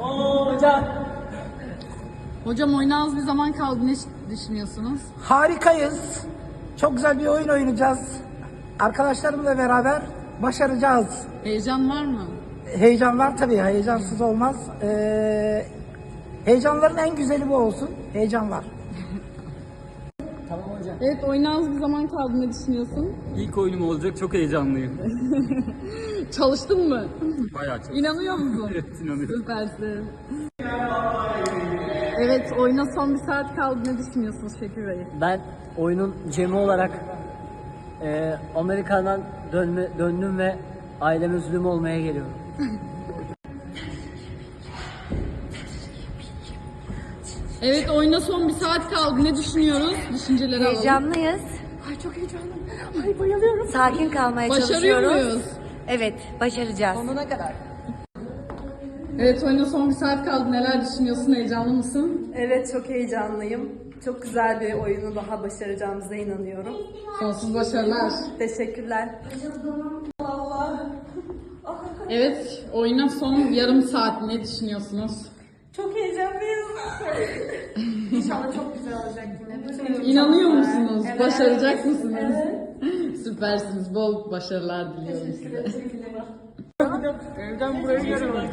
Hocam. Hocam oyuna az bir zaman kaldı. Ne düşünüyorsunuz? Harikayız. Çok güzel bir oyun oynayacağız. Arkadaşlarımla beraber başaracağız. Heyecan var mı? Heyecan var tabii, heyecansız olmaz. Ee, heyecanların en güzeli bu olsun. Heyecan var. Evet oyuna az bir zaman kaldı. Ne düşünüyorsun? İlk oyunum olacak çok heyecanlıyım. Çalıştın mı? Bayağı çok. İnanıyor musun? Evet inanıyorum. Süpersin. Evet oyuna son bir saat kaldı. Ne düşünüyorsunuz Şekil Bey? Ben oyunun Cem'i olarak e, Amerika'dan dönme, döndüm ve aileme zulüm olmaya geliyorum. Evet oyuna son bir saat kaldı. Ne düşünüyoruz? Düşünceleri alalım. Heyecanlıyız. Ay çok heyecanlıyım. Ay bayılıyorum. Sakin kalmaya Başarıyor çalışıyoruz. muyuz? Evet, başaracağız. Evet oyuna son bir saat kaldı. Neler düşünüyorsun? Heyecanlı mısın? Evet çok heyecanlıyım. Çok güzel bir oyunu daha başaracağımıza inanıyorum. Sonsuz başarılar. Teşekkürler. Evet oyuna son yarım saat. Ne düşünüyorsunuz? Çok heyecanlıyız. İnanıyor musunuz? Başaracak mısınız? Süpersiniz. Bol başarılar diliyorum size.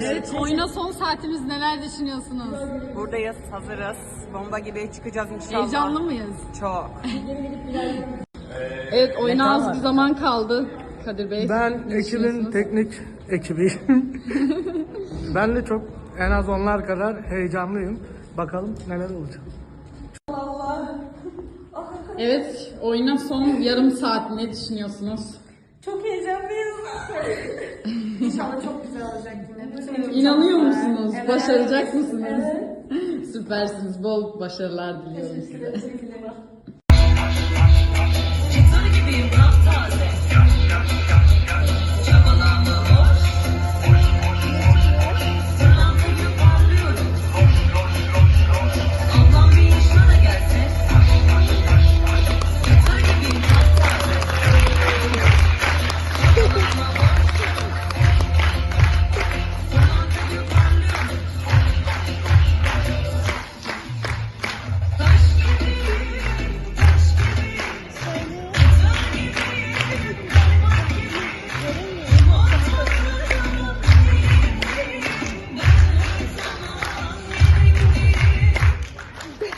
Evet, oyuna son saatimiz neler düşünüyorsunuz? Buradayız, hazırız. Bomba gibi çıkacağız inşallah. Heyecanlı mıyız? Çok. Evet, oyuna az bir zaman kaldı. Kadir Bey. Ben ne ekibin düşünüyorsunuz? teknik ekibiyim. ben de çok en az onlar kadar heyecanlıyım. Bakalım neler olacak. Evet, oyuna son yarım saat ne düşünüyorsunuz? Çok heyecanlıyız. İnanıyor musunuz? Başaracak mısınız? Süpersiniz. Bol başarılar diliyorum size. Bana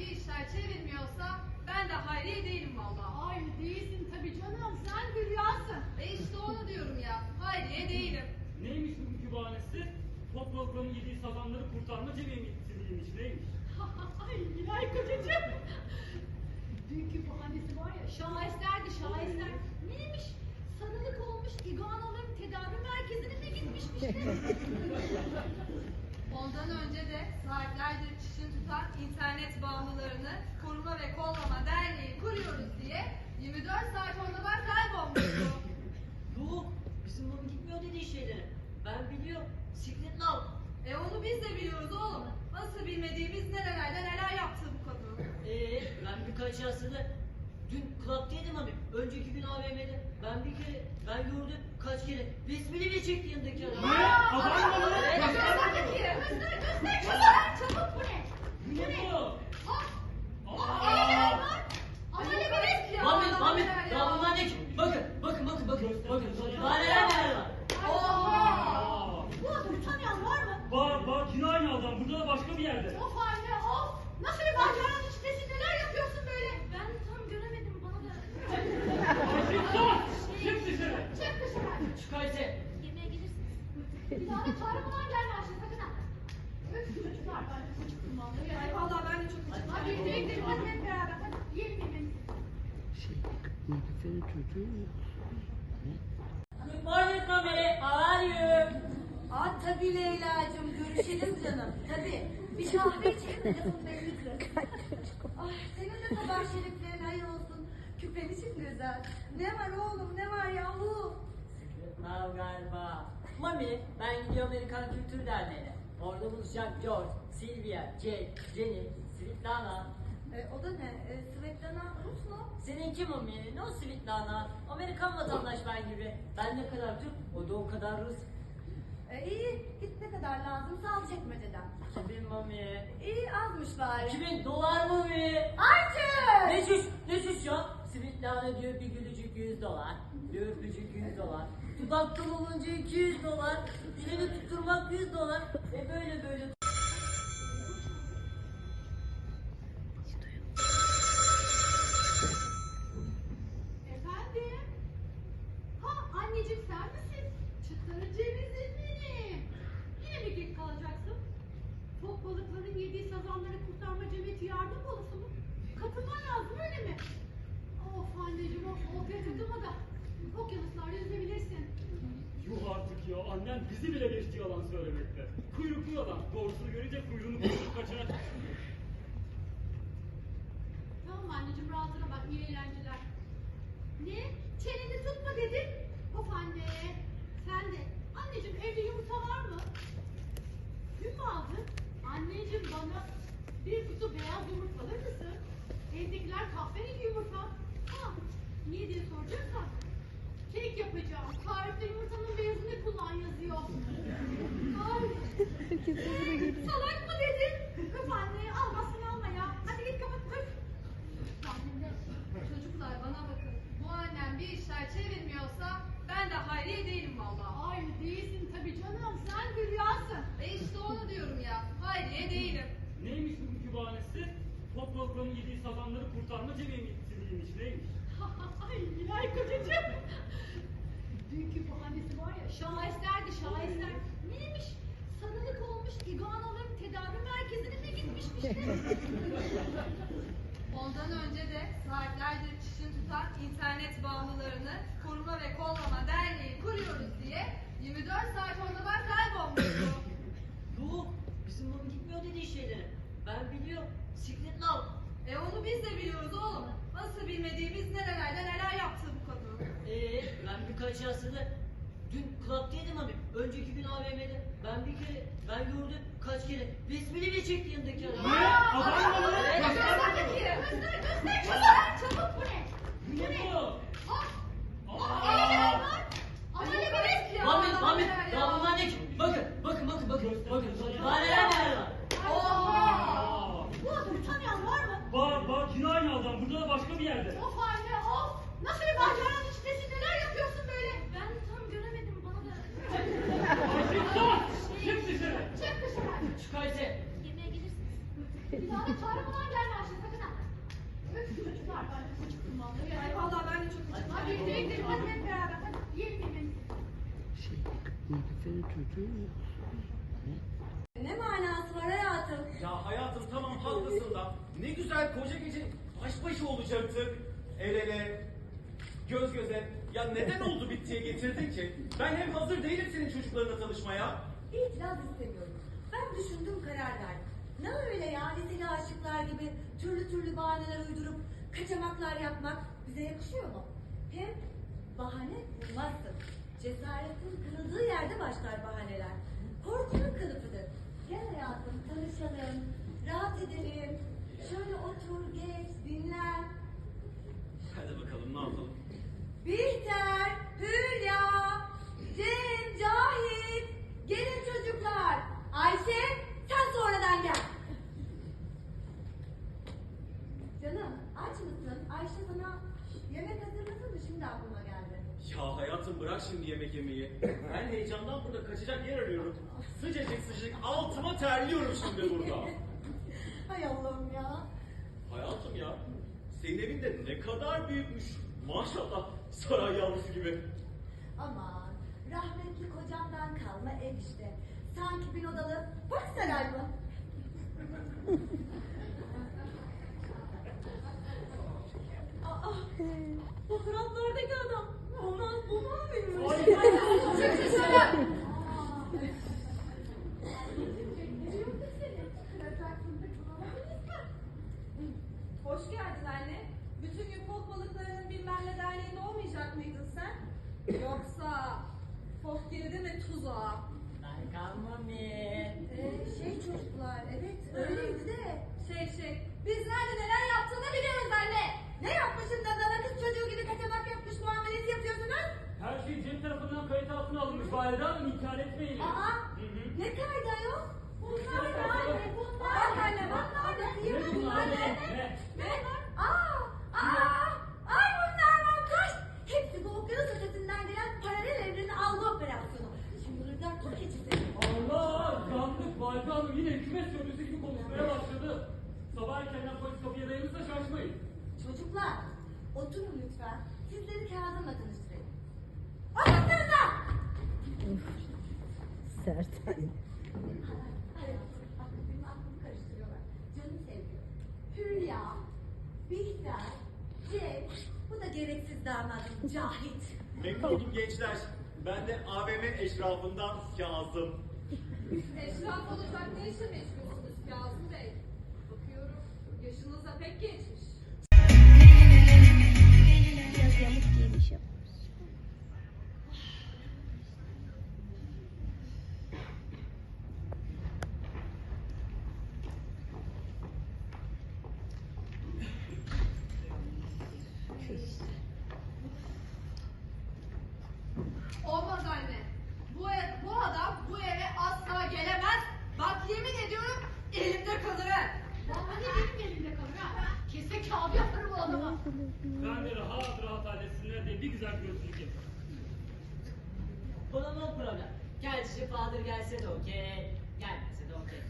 bir işler çevirmiyorsa ben de hayriye değilim vallahi. Ay değilsin tabii canım. Sen Hülya'sın. E işte onu diyorum ya. Hayriye değilim. Neymiş bugünkü bahanesi? Top balıklarının yediği sazanları kurtarma cemiyetiymiş neymiş? Ay Nilay kocacığım. Dünkü bahanesi var ya şaheserdi şaheser. Neymiş? Sarılık olmuş iguanaların tedavi merkezine mi gitmişmiş de? Ondan önce de saatlerdir çişini tutan internet bağımlılarını koruma ve kollama derneği kuruyoruz diye 24 saat ortadan kaybolmuştu. Yuh! Bizim oğlum gitmiyor dediği şeyleri. Ben biliyorum. Secret Love. e onu biz de biliyoruz oğlum. Nasıl bilmediğimiz nerelerde neler yaptı bu kadın. Ee, ben birkaç yasını dün club'daydım hani. Önceki gün AVM'de. Ben bir kere, ben gördüm kaç kere. Resmini bile çekti yanındaki adam. Ne? Adam mı? Evet. Göster, göster, göster. Çabuk bu ne? Bu ne bu? Ah, Aa! eldiven var. Ama ne gerek? Ahmet, Ahmet, ya bunlar ne ki? Bakın, bakın, bakın, bakın, bakın. Daha neler neler var. Aa! Bu adamı tanıyan var mı? Bak bak yine aynı adam. Burada da başka bir yerde. Of anne of! Nasıl bir bacağının içindesin neler yapıyorsun böyle? Ben tam göremedim bana da. Çık son! Çık dışarı! Çık dışarı. Şu Kayse. Yemeğe gelirsiniz. Bir daha da çağırmadan gelme Ayşe ben acıktım vallahi. Ay vallahi ben de çok acıktım. Hadi birlikte gidelim hadi hep beraber. Hadi yiyelim yemeğimizi. Good morning, Mami. How are you? Aa tabii Leyla'cığım görüşelim canım. Tabii. Bir kahve içelim de lafın bellidir. Ay senin de sabah şeriflerin hayır olsun. Küpelisin güzel. Ne var oğlum ne var yahu? Sıkıntı galiba. Mami, ben gidiyorum Amerikan Kültür Derneği'ne. Orada buluşacak George, Sylvia, Jake, Jenny, Svetlana. E, o da ne? E, Svetlana Rus mu? Seninki Mami, ne o Svetlana? Amerikan vatandaş ben gibi. Ben ne kadar Türk, o da o kadar Rus. E, iyi. Git ne kadar lazım sal çekmeceden. 2000 Mami. İyi azmış bari. 2000 dolar Mami. Artık! Ne şuş, ne şuş ya? Svetlana diyor bir gülücük 100 dolar, bir öpücük 100 dolar. Dudaktan olunca 200 dolar, elini tutturmak 100 dolar. E böyle böyle Efendim? Ha anneciğim sen misin? Çıtır cevizim benim. Yine mi geç kalacaksın? Top balıkların yediği sazanları kurtarma cemiyeti yardım konusu mu? Katılman lazım öyle mi? Of anneciğim of of katılma da. Okyanuslarda yüzebilirsin. Ya. Annen bizi bile geçti yalan söylemekte. Kuyruklu yalan. Doğrusunu görünce kuyruğunu kuyruğunu kaçarak. Tamam anneciğim rahatına bak iyi eğlenceler. Ne? Çeneni tutma dedim. Of anne. Sen de. Anneciğim evde yumurta var mı? Dün mü aldın? Anneciğim bana bir kutu beyaz yumurta alır mısın? Evdekiler kahverengi yumurta. Ha, niye diye soracaksan. Kek yapacağım. Tarifte yumurtanın beyazını kullan yazıyor. Ay. Salak mı dedim? Öf anne almasın alma ya. Hadi git kapat. Annem Çocuklar bana bakın. Bu annem bir işler çevirmiyorsa ben de hayriye değilim vallahi. Ay değilsin tabii canım. Sen Hülya'sın. E işte onu diyorum ya. Hayriye değilim. Neymiş bugünkü bahanesi? Top balıklarının yediği sazanları kurtarma cemiyetiymiş. Neymiş? Ay Nilay kocacığım. Dünkü bahanesi var ya şaheserdi şaheser. Neymiş? Sarılık olmuş iguanaların tedavi merkezine mi gitmişmiş de? Ondan önce de saatlerdir çişini tutan internet bağımlılarını koruma ve kollama derneği kuruyoruz diye 24 saat ortadan kaybolmuştu. Yok, bizim Mami gitmiyor dediği şeyleri. Ben biliyorum. Secret Love. e onu biz de biliyoruz oğlum. Nasıl bilmediğimiz nerelerde neler yaptı bu kadın. Ee, yasını dün club'taydım abi. Önceki gün AVM'de. Ben bir kere, ben gördüm kaç kere. Resmini bile çekti yanındaki adam. Ne? Adam mı? Evet. Göster göster göster çabuk bu ne? Bu ne bu? Ne? Bakın, bakın, bakın, bakın, bakın. Daha neler neler var. Aa! Bu adamı tanıyan var mı? Bak bak yine aynı adam. Burada da başka bir yerde. Of anne of! Nasıl bir bacağının içindesin neler yapıyorsun böyle? Ben tam göremedim bana da. Çık son! Çık dışarı! Çık dışarı. Şu Kayse. Yemeğe gelirsiniz. Daha da çağırmadan gelme Ayşe sakın ha. Öf çocuklar ben de acıktım vallahi. Ay vallahi ben de çok acıktım. Hadi birlikte gidelim hadi hep beraber. Hadi yiyelim yemeğimizi. Ne manası var hayatım? Ya hayatım tamam haklısın da ne güzel koca gece baş başa olacaktık. El ele, göz göze. Ya neden oldu bittiye getirdin ki? Ben hem hazır değilim senin çocuklarına tanışmaya. İtiraz istemiyorum. Ben düşündüm karar verdim. Ne öyle ya liseli aşıklar gibi türlü türlü bahaneler uydurup kaçamaklar yapmak bize yakışıyor mu? Hem bahane bulmazsın. Cesaretin kırıldığı yerde başlar bahaneler. Korkunun kılıfıdır. Gel hayatım tanışalım, rahat edelim. Şöyle otur, geç, dinlen. Hadi bakalım ne yapalım. Bir Hayatım bırak şimdi yemek yemeyi. Ben kaçacak yer arıyorum. Sıcacık sıcacık altıma terliyorum şimdi burada. Hay Allah'ım ya. Hayatım ya, senin evin de ne kadar büyükmüş. Maşallah saray yavrusu gibi. Aman rahmetli kocamdan kalma ev işte. Sanki bin odalı boş saray mı? Aa, fotoğraflardaki adam. Ondan bu mu muymuş? Hoş geldin anne. Bütün gün fok balıklarının bilmem ne derneğinde olmayacak mıydın sen? Yoksa fok girdi mi tuzağa? Ben kalmam Ee, şey çocuklar evet öyleydi de. Şey şey, biz nerede neler yaptığını biliyoruz anne. Ne yapmışım da bana kız çocuğu gibi kaçamak yapmış muamelesi yapıyorsunuz? Her şey cep altına alınmış. Valide Hanım inkar etmeyin. Aa, ne kaydı ayol? Bunlar Bunlar ne? ne? Bunlar bak. Bunlar ne? Değil mi Ne bunlar? bunlar ne? Aa, aa, ay bunlar montaj. Hepsi bu okyanus ötesinden gelen paralel evreni algı operasyonu. Şimdi hırdan tur keçisi. Allah! Yandık. Valide Hanım yine hükümet sözcüsü gibi konuşmaya başladı. Sabah erkenden polis kapıya dayanırsa şaşmayın. Çocuklar, oturun lütfen. Sizleri Kazım'la tanıştırayım. Otursanıza! Sert. Hayır, bak benim aklımı karıştırıyorlar. Canım sevgilim. Hülya, Bihter, Cem, bu da gereksiz damadım Cahit. Memnun oldum gençler. Ben de AVM eşrafından Kazım. Eşraf olacak ne işe meşgulsünüz Kazım Bey? Bakıyorum yaşınız da pek geçmiş. Olmaz anne. Bu, ev, bu adam bu eve asla gelemez. Bak yemin ediyorum elimde kalır ha. Vallahi benim elimde kalır ha. Kağıt yaparım o adama. Ben de rahat rahat halletsinler diye bir güzel gözlük yaparım. Bana no problem. Gerçi Father gelse de okey. Gelmese de okey.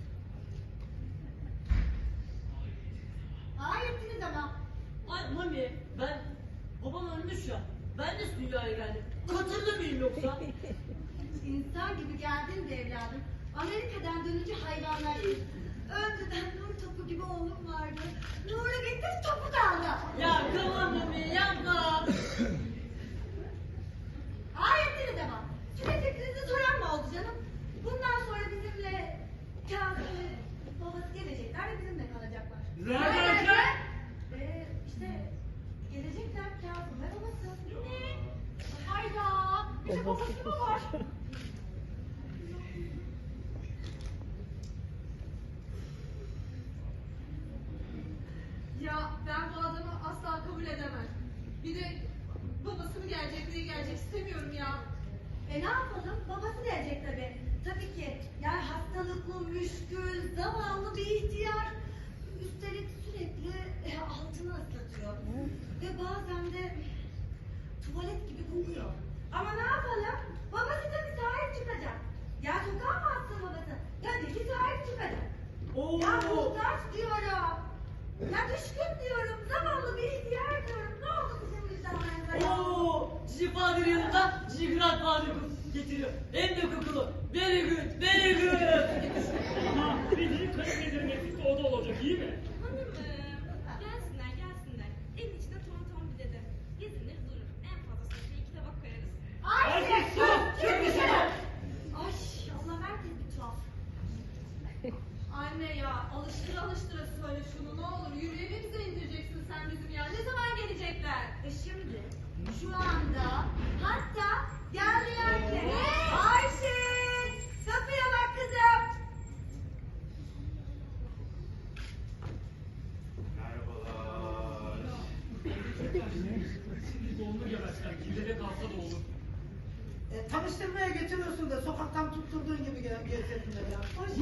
Aa yettiniz ama. Ay mami ben babam ölmüş ya. Ben de dünyaya geldim. Katırlı mıyım yoksa? İnsan gibi geldin de evladım. Amerika'dan dönünce hayvanlar. Önceden gibi oğlum vardı. Nuru gitti topu kaldı. ya tamam mami yapma. Aa yettiniz ama. Size fikrinizi soran mı oldu canım? Bundan sonra bizimle Kazım babası gelecekler ve bizimle kalacaklar. Nereden? Ee, işte gelecekler Kazım ve babası. Ne? Hayda. Bir de babası mı var? Ya ben bu adamı asla kabul edemem. Bir de babası mı gelecek diye gelecek istemiyorum ya. E ne yapalım? Babası gelecek tabii. Tabii ki. Yani hastalıklı, müşkül, zavallı bir ihtiyar. Üstelik sürekli e, altını ıslatıyor. Ve bazen de tuvalet gibi kokuyor. Ama ne yapalım? Babası tabii sahip çıkacak. Ya sokağa mı atsın babası? Tabii ki sahip çıkacak. Ya muhtaç diyorum. Ya düşkün diyorum. Zavallı bir ihtiyar diyorum. Ne oldu bizim vicdanlarımıza ya? Oo, Cici yanında Cici Grandfather getiriyor. Hem de kokulu. Very good, very good. Ama bildiğin kayınpederin eksik o da olacak iyi mi?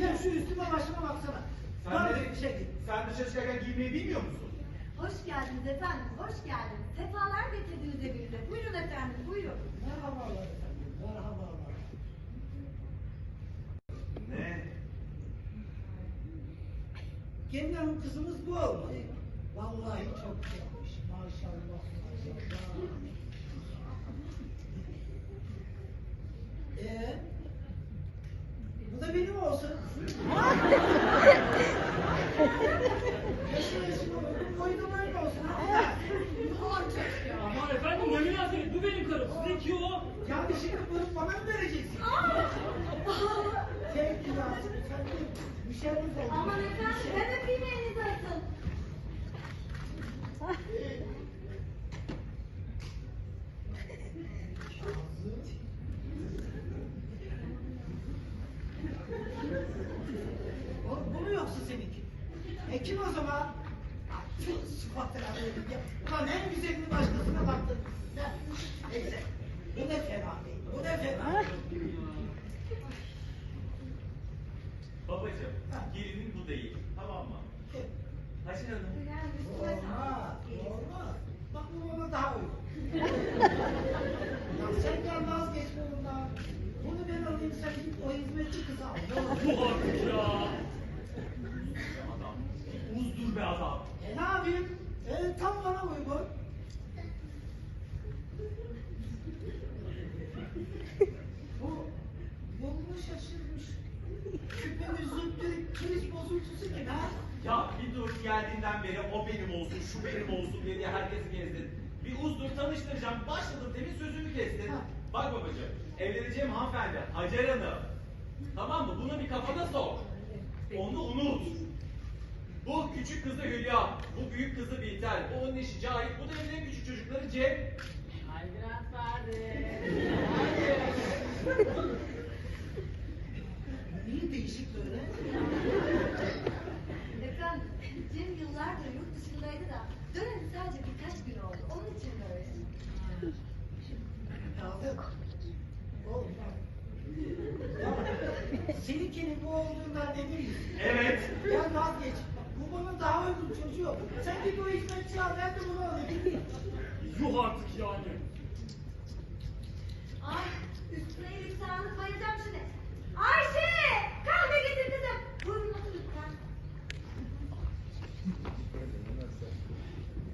Ya şu üstüme başıma baksana. Sen, Bana de, şey, sen dışarı çıkarken giymeyi bilmiyor musun? Hoş geldiniz efendim, hoş geldiniz. Sefalar getirdiniz evinize. Buyurun efendim, buyurun. Merhabalar efendim, merhabalar. Ne? Kendi hanım kızımız bu olmalı. Vallahi çok güzelmiş, maşallah. maşallah. Ulan en güzelini başkasına baktın. Neyse. Bu ne fena değil. Bu ne fena değil. Babacım, gelinin bu değil. Tamam mı? Haşin Hanım. Olmaz. Olmaz. Bak bu bana daha uygun. ya sen gel vazgeç bundan. Bunu ben alayım sen git o hizmetçi kızı al. Artık ya. Adam. Uzdur be adam. E ne yapayım? E, tam bana uygun. Bu yolunu şaşırmış. Küpemiz züppürük, kriz bozuntusu gibi ha? Ya bir dur geldiğinden beri o benim olsun, şu benim olsun diye herkesi gezdin. Bir uzdur tanıştıracağım. Başladım demin sözümü kestin. Ha. Bak babacığım, evleneceğim hanımefendi Hacer Hanım. Tamam mı? Bunu bir kafana sok. Onu unut. Bu küçük kızı Hülya, bu büyük kızı Bihter, bu onun eşi Cahit, bu da evin en küçük çocukları Cem. Niye değişik böyle? Efendim Cem yıllardır yurt dışındaydı da dönemi sadece birkaç gün oldu. Onun için böyle. Kaldı. Oğlum bak. Ya, seninkinin bu olduğundan eminiz. Evet. Ya vazgeç. Bu bana daha uygun çocuğu. Sen git o hizmetçi al, ben de bunu alayım. Yuh artık yani. Ay üstüne iyilik sağlık bayılacağım şimdi. Ayşe! Kahve getir kızım. Buyurun otur lütfen.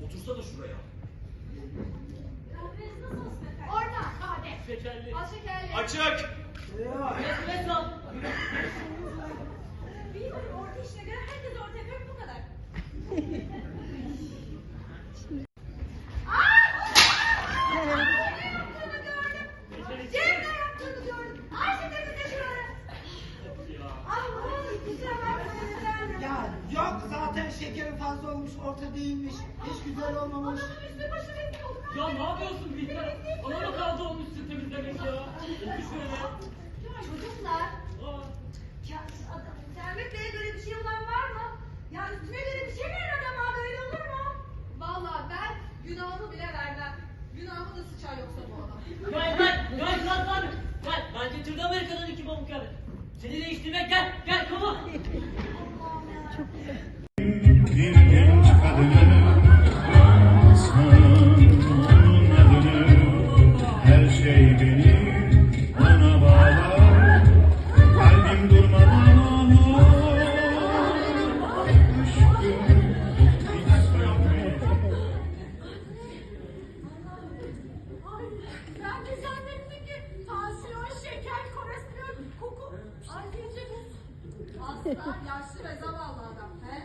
Otursana şuraya. Kahveniz nasıl olsun efendim? Orta, sade. Şekerli. Az şekerli. Açık. Ya. Espresso. Bilmiyorum orta işine göre herkes orta yapıyor bu kadar. Yok zaten şekeri fazla olmuş, orta değilmiş. Hiç güzel olmamış. Üstü başı renkli oldu. Ya ne yapıyorsun Bihter? Ona mı kaldı onun üstü temizlemek ya? Otur şöyle. Çocuklar. Aa. Ya Servet Bey'e göre bir şey olan var mı? Ya üstüne göre bir şey verin adama böyle olur mu? Vallahi ben günahımı bile vermem. Günahımı da sıçar yoksa bu adam. Gel gel gel lan lan. Gel ben getirdim Amerika'dan iki pamuk abi. Seni değiştirmek gel gel kaba. Bir genç kadını Yaşlı ve zavallı adam. He?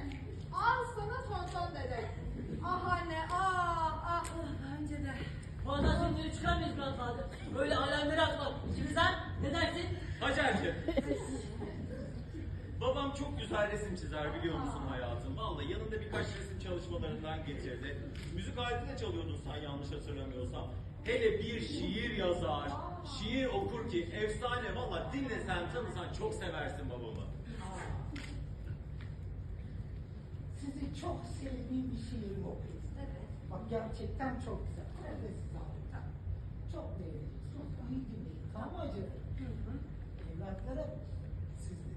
Al sana tonton dede. Ah anne ah ah. Bence de. Bu adamları çıkar mıyız biraz daha? Böyle alemleri atmak. İçimizden ne dersin? Hacer'cim. Babam çok güzel resim çizer biliyor musun hayatım? Vallahi yanında birkaç resim çalışmalarından getirdi. Müzik aleti de çalıyordun sen yanlış hatırlamıyorsam. Hele bir şiir yazar, şiir okur ki efsane valla dinlesen tanısan çok seversin babamı. Sizi çok sevdiğim bir şiir okuyayım. Bak gerçekten çok güzel. Nefes aldım. Çok beğendim. Çok iyi dinleyin. Tamam mı acaba? Evlatlarım sizde.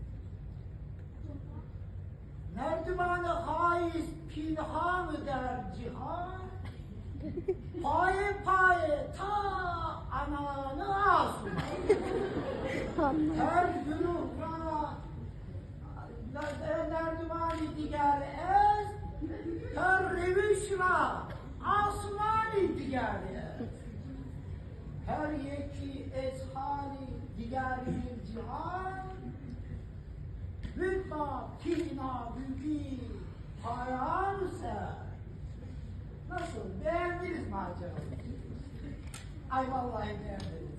Nerdümanı haiz pinhanı der cihan. Paye paye ta ananı asuma. Her نردبان دیگر است تا روش و آسمان دیگر است هر یکی اظهار دیگری جهان مما کی نابودی پایان Nasıl? Beğendiniz mi acaba? Ay vallahi beğendiniz.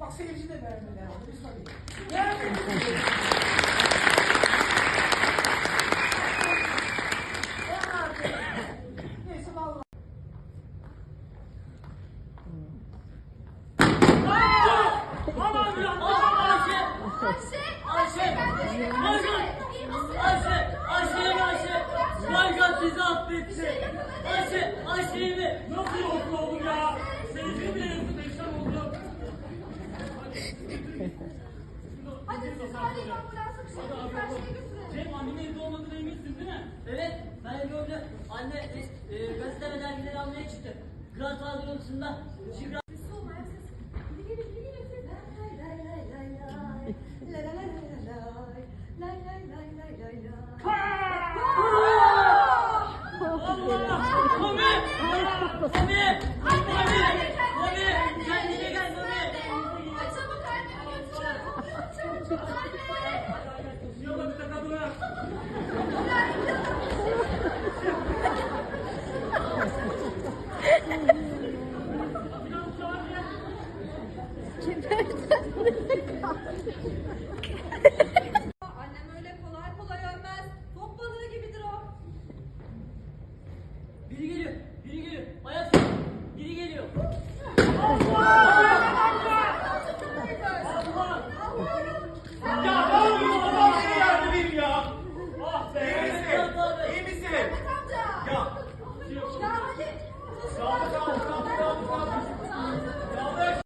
Bak seyirci de beğenmedi herhalde. Bir. Beğendiniz? Ayşe! Ayşe! Ayşe! Baykan sizi affetti. Ayşe! Ayşe'yi mi? Nasıl yoksa oğlum ya? Seyirci bile yazık perişan oldu. Hadi siz hadi bir şey yok. Her şeyi götürelim. Cem annenin evde olmadığına eminsin değil mi? Evet, ben gördüm. Anne e, e, gazete ve dergileri almaya çıktı. Grand Radyo odasında. Annem öyle kolay kolay ölmez. Top balığı gibidir o. Biri geliyor, biri geliyor. Ayaz, biri geliyor. Allah!